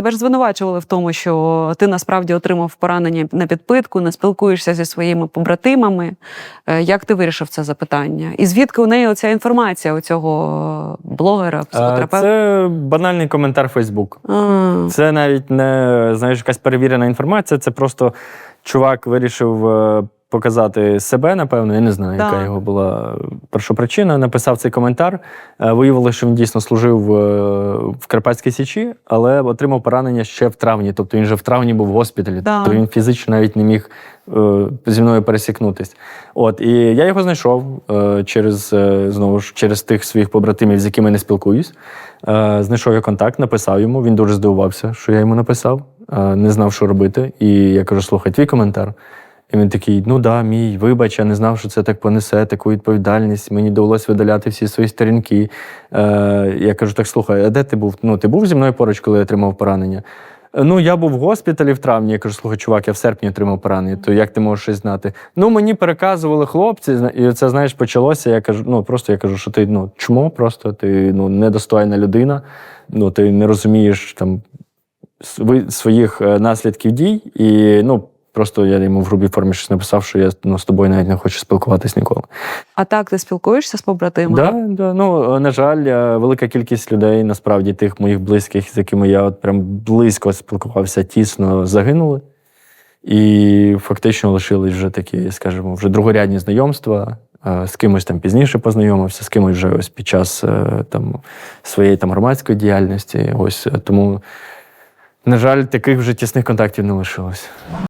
Тебе ж звинувачували в тому, що ти насправді отримав поранення на підпитку, не спілкуєшся зі своїми побратимами. Е, Як ти вирішив це запитання? І звідки у неї оця інформація у цього блогера, А, психотерапевта? Це банальний коментар Фейсбук. Це навіть не знаєш, якась перевірена інформація. Це просто чувак вирішив е, показати себе, напевно. Я не знаю, яка його була першопричина. Написав цей коментар. Е, Виявилося, що він дійсно служив е, в Карпатській Січі, але отримав поранення ще в травні. Тобто він вже в травні був в госпіталі. Так. Тобто він фізично навіть не міг е, зі мною пересікнутись. От і я його знайшов е, через е, знову ж через тих своїх побратимів, з якими не спілкуюсь. Е, знайшов я контакт, написав йому. Він дуже здивувався, що я йому написав, е, не знав, що робити. І я кажу: слухай, твій коментар. І він такий: ну да, мій, вибач, я не знав, що це так понесе, таку відповідальність. Мені довелося видаляти всі свої сторінки. Е, я кажу: так слухай, а де ти був? Ну, ти був зі мною поруч, коли я отримав поранення? «Е, Ну, я був в госпіталі в травні. Я кажу, слухай, чувак, я в серпні отримав поранення, то як ти можеш щось знати? Ну, мені переказували хлопці, і це, знаєш, почалося. Я кажу, ну просто я кажу, що ти ну, чмо, просто ти ну, недостойна людина, ну ти не розумієш там своїх е, наслідків дій. І ну, просто я йому в грубій формі щось написав, що я ну, з тобою навіть не хочу спілкуватись ніколи. а так ти спілкуєшся з побратимами? Да, да. Ну, е, на жаль, е, велика кількість людей, насправді, тих моїх близьких, з якими я от прям близько спілкувався, тісно загинули. І фактично лишились вже такі, скажімо, вже другорядні знайомства. Е, З кимось там пізніше познайомився, з кимось вже ось під час там, своєї там громадської діяльності. Ось тому, на жаль, таких вже тісних контактів не лишилось.